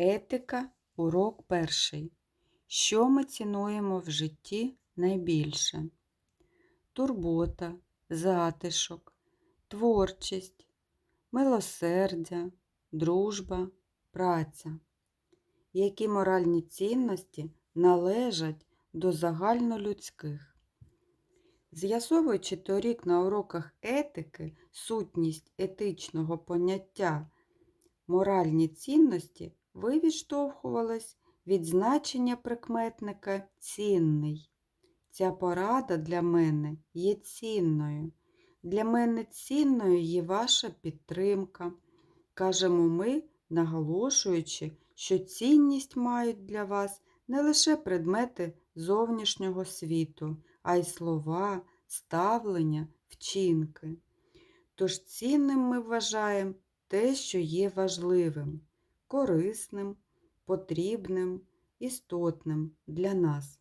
Етика, урок перший. Що ми цінуємо в житті найбільше? Турбота, затишок, творчість, милосердя, дружба, праця. Які моральні цінності належать до загальнолюдських? З'ясовуючи торік на уроках етики сутність етичного поняття моральні цінності, ви відштовхувались від значення прикметника цінний. Ця порада для мене є цінною. Для мене цінною є ваша підтримка. Кажемо ми, наголошуючи, що цінність мають для вас не лише предмети зовнішнього світу, а й слова, ставлення, вчинки. Тож цінним ми вважаємо те, що є важливим, корисним, потрібним, істотним для нас.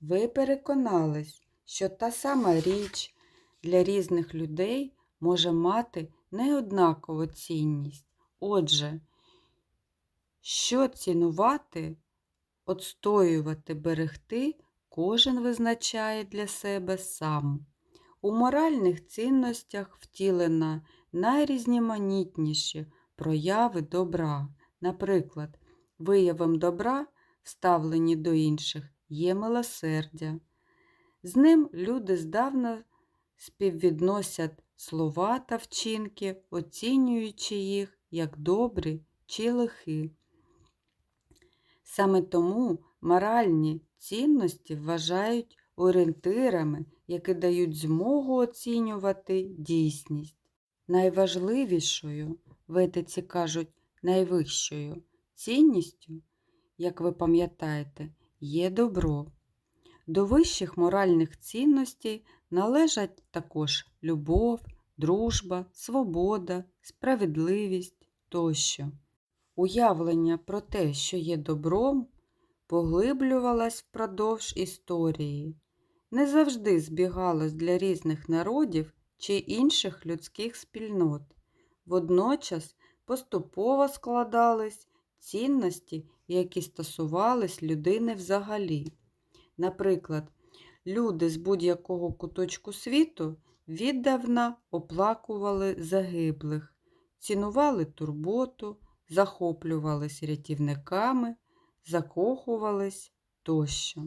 Ви переконались, що та сама річ для різних людей може мати неоднакову цінність. Отже, що цінувати, отстоювати, берегти, кожен визначає для себе сам. У моральних цінностях втілена найрізноманітніші прояви добра. Наприклад, виявом добра, вставлені до інших, є милосердя. З ним люди здавна співвідносять слова та вчинки, оцінюючи їх як добрі чи лихі. Саме тому моральні цінності вважають орієнтирами, які дають змогу оцінювати дійсність. Найважливішою, в кажуть, найвищою цінністю, як ви пам'ятаєте, є добро. До вищих моральних цінностей належать також любов, дружба, свобода, справедливість тощо. Уявлення про те, що є добром, поглиблювалось впродовж історії, не завжди збігалось для різних народів чи інших людських спільнот. Водночас поступово складались цінності, які стосувались людини взагалі. Наприклад, люди з будь-якого куточку світу віддавна оплакували загиблих, цінували турботу, захоплювались рятівниками, закохувались тощо.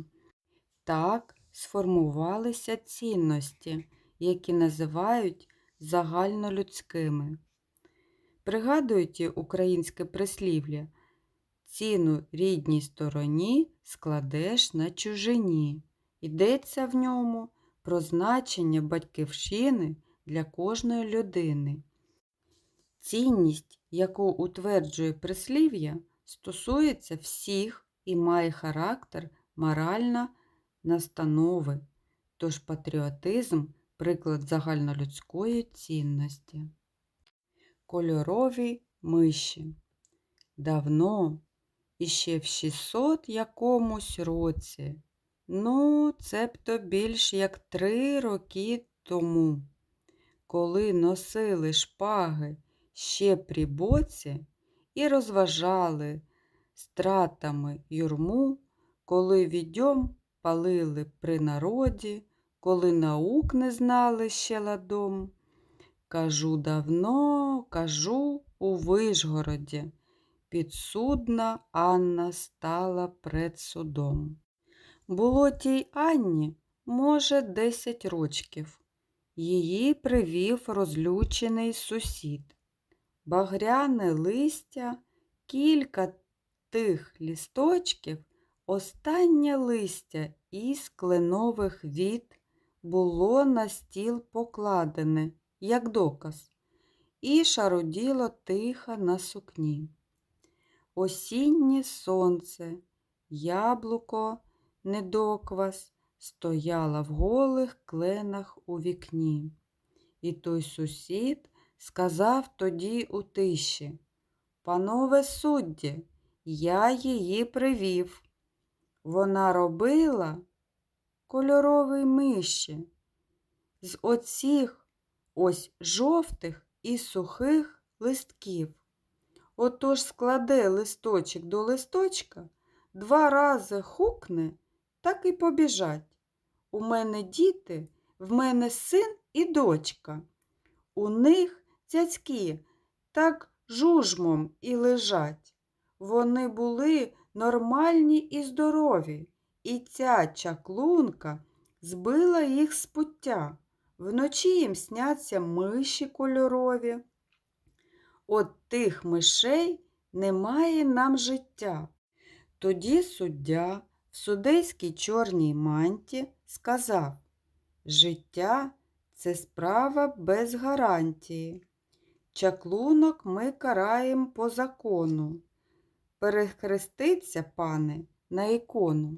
Так сформувалися цінності, які називають загальнолюдськими. Пригадуєте українське прислів'я Ціну рідній стороні складеш на чужині. Йдеться в ньому про значення батьківщини для кожної людини. Цінність, яку утверджує прислів'я, стосується всіх і має характер морально настанови, тож патріотизм приклад загальнолюдської цінності. Кольорові миші. Давно, іще в 600 якомусь році, ну, цебто більш як три роки тому, коли носили шпаги ще при боці і розважали стратами юрму, коли відьом палили при народі, коли наук не знали ще ладом. Кажу давно, кажу у Вишгороді, підсудна Анна стала пред судом. Було тій Анні, може, десять рочків. Її привів розлючений сусід. Багряне листя, кілька тих лісточків, останнє листя із кленових віт було на стіл покладене, як доказ, і шаруділо тихо на сукні. Осіннє сонце, яблуко, недоквас стояла в голих кленах у вікні. І той сусід сказав тоді у тиші Панове судді, я її привів. Вона робила кольоровий миші з оцих ось жовтих і сухих листків. Отож складе листочок до листочка, два рази хукне, так і побіжать. У мене діти, в мене син і дочка. У них цяцьки так жужмом і лежать. Вони були нормальні і здорові, і ця чаклунка збила їх з пуття. Вночі їм сняться миші кольорові. От тих мишей немає нам життя. Тоді суддя в судейській чорній манті сказав Життя це справа без гарантії. Чаклунок ми караємо по закону. Перехреститься, пане, на ікону.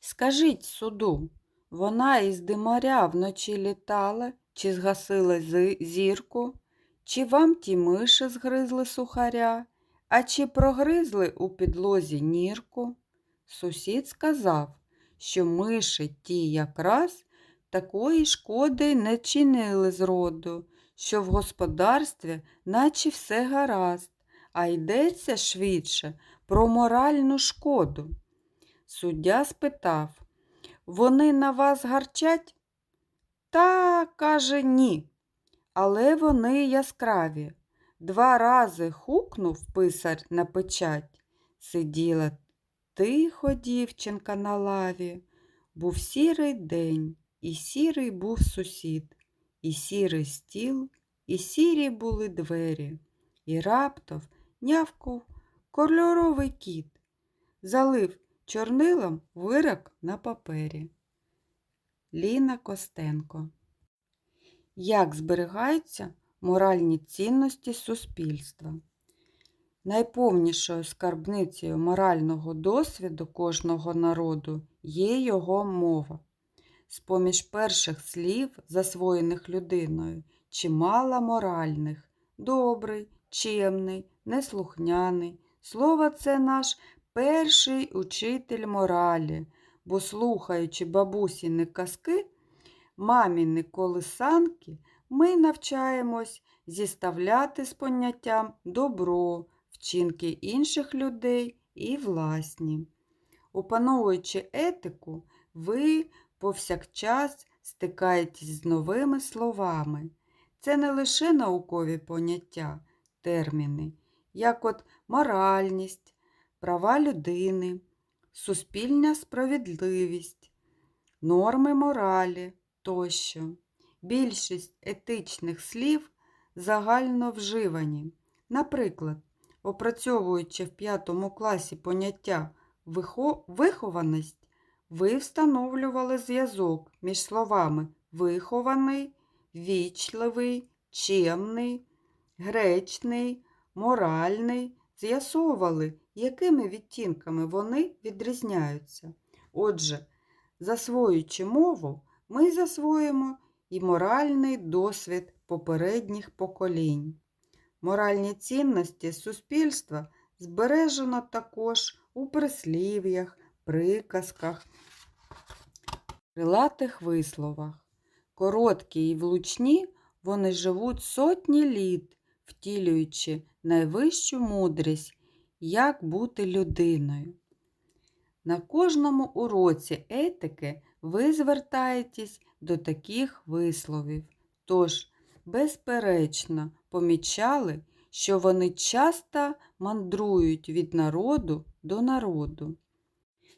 Скажіть суду, вона із димаря вночі літала, чи згасила зірку, чи вам ті миші згризли сухаря, а чи прогризли у підлозі нірку? Сусід сказав, що миші ті якраз такої шкоди не чинили зроду, що в господарстві наче все гаразд, а йдеться швидше про моральну шкоду. Суддя спитав, вони на вас гарчать? Та, каже, ні. Але вони яскраві. Два рази хукнув писар на печать. Сиділа тихо дівчинка на лаві. Був сірий день, і сірий був сусід, і сірий стіл, і сірі були двері, і раптом нявков кольоровий кіт, залив чорнилом вирок на папері. Ліна Костенко Як зберігаються моральні цінності суспільства? Найповнішою скарбницею морального досвіду кожного народу є його мова. З-поміж перших слів, засвоєних людиною, чимало моральних, добрий, чемний, неслухняний. Слово це наш перший учитель моралі, бо, слухаючи бабусіни казки, маміни колисанки, ми навчаємось зіставляти з поняттям добро, вчинки інших людей і власні. Опановуючи етику, ви повсякчас стикаєтесь з новими словами. Це не лише наукові поняття, терміни, як от моральність, права людини, суспільна справедливість, норми моралі тощо. Більшість етичних слів загально вживані. Наприклад, опрацьовуючи в п'ятому класі поняття «вихо- вихованість, ви встановлювали зв'язок між словами вихований, вічливий, чемний, гречний, моральний, з'ясовували, якими відтінками вони відрізняються. Отже, засвоюючи мову, ми засвоїмо і моральний досвід попередніх поколінь. Моральні цінності суспільства збережено також у прислів'ях, приказках, крилатих висловах. Короткі і влучні вони живуть сотні літ, втілюючи найвищу мудрість, як бути людиною. На кожному уроці етики ви звертаєтесь до таких висловів, тож, безперечно, помічали, що вони часто мандрують від народу до народу.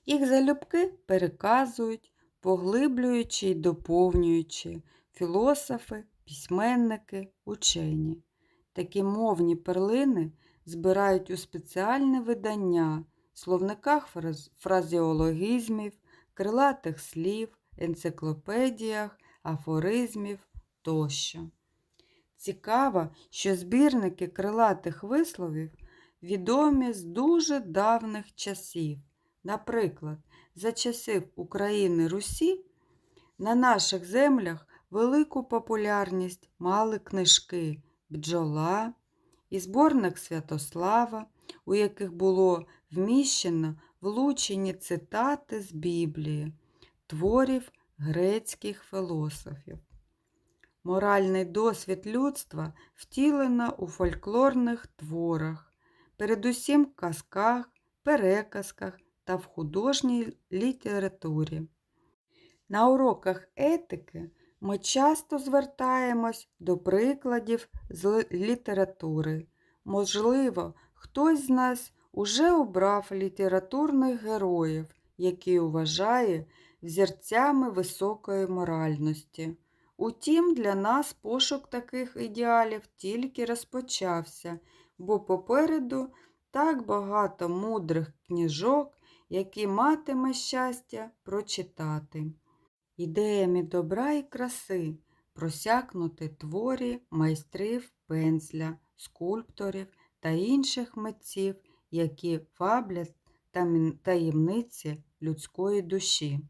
Їх залюбки переказують, поглиблюючи й доповнюючи філософи, письменники, учені. Такі мовні перлини збирають у спеціальне видання, словниках фраз- фразеологізмів, крилатих слів, енциклопедіях, афоризмів тощо. Цікаво, що збірники крилатих висловів відомі з дуже давних часів. Наприклад, за часів України Русі на наших землях велику популярність мали книжки Бджола і зборник Святослава, у яких було вміщено влучені цитати з Біблії, творів грецьких філософів. Моральний досвід людства втілено у фольклорних творах, передусім в казках, переказках та в художній літературі. На уроках етики ми часто звертаємось до прикладів з літератури. Можливо, хтось з нас уже обрав літературних героїв, які вважає взірцями високої моральності. Утім, для нас пошук таких ідеалів тільки розпочався, бо попереду так багато мудрих книжок, які матиме щастя прочитати. Ідеями добра і краси просякнути творі майстрів пензля, скульпторів та інших митців, які фаблять таємниці людської душі.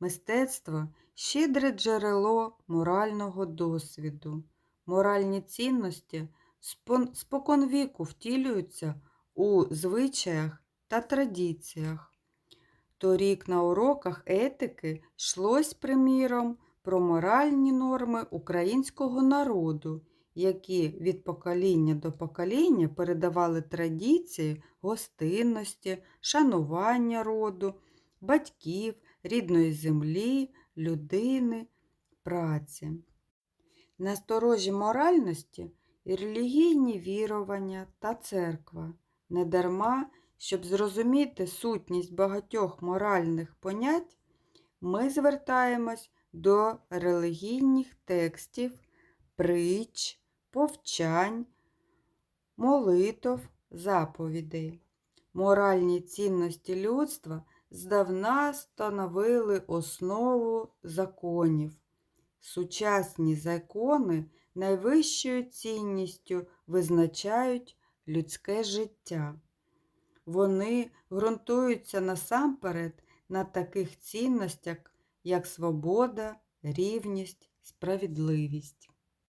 Мистецтво щедре джерело морального досвіду. Моральні цінності споконвіку втілюються у звичаях та традиціях. Торік на уроках етики йшлось, приміром, про моральні норми українського народу, які від покоління до покоління передавали традиції гостинності, шанування роду, батьків, рідної землі, людини, праці. Насторожі моральності і релігійні вірування та церква. Недарма, щоб зрозуміти сутність багатьох моральних понять, ми звертаємось до релігійних текстів, притч, повчань, молитов, заповідей. Моральні цінності людства здавна становили основу законів. Сучасні закони найвищою цінністю визначають людське життя. Вони ґрунтуються насамперед на таких цінностях, як свобода, рівність, справедливість.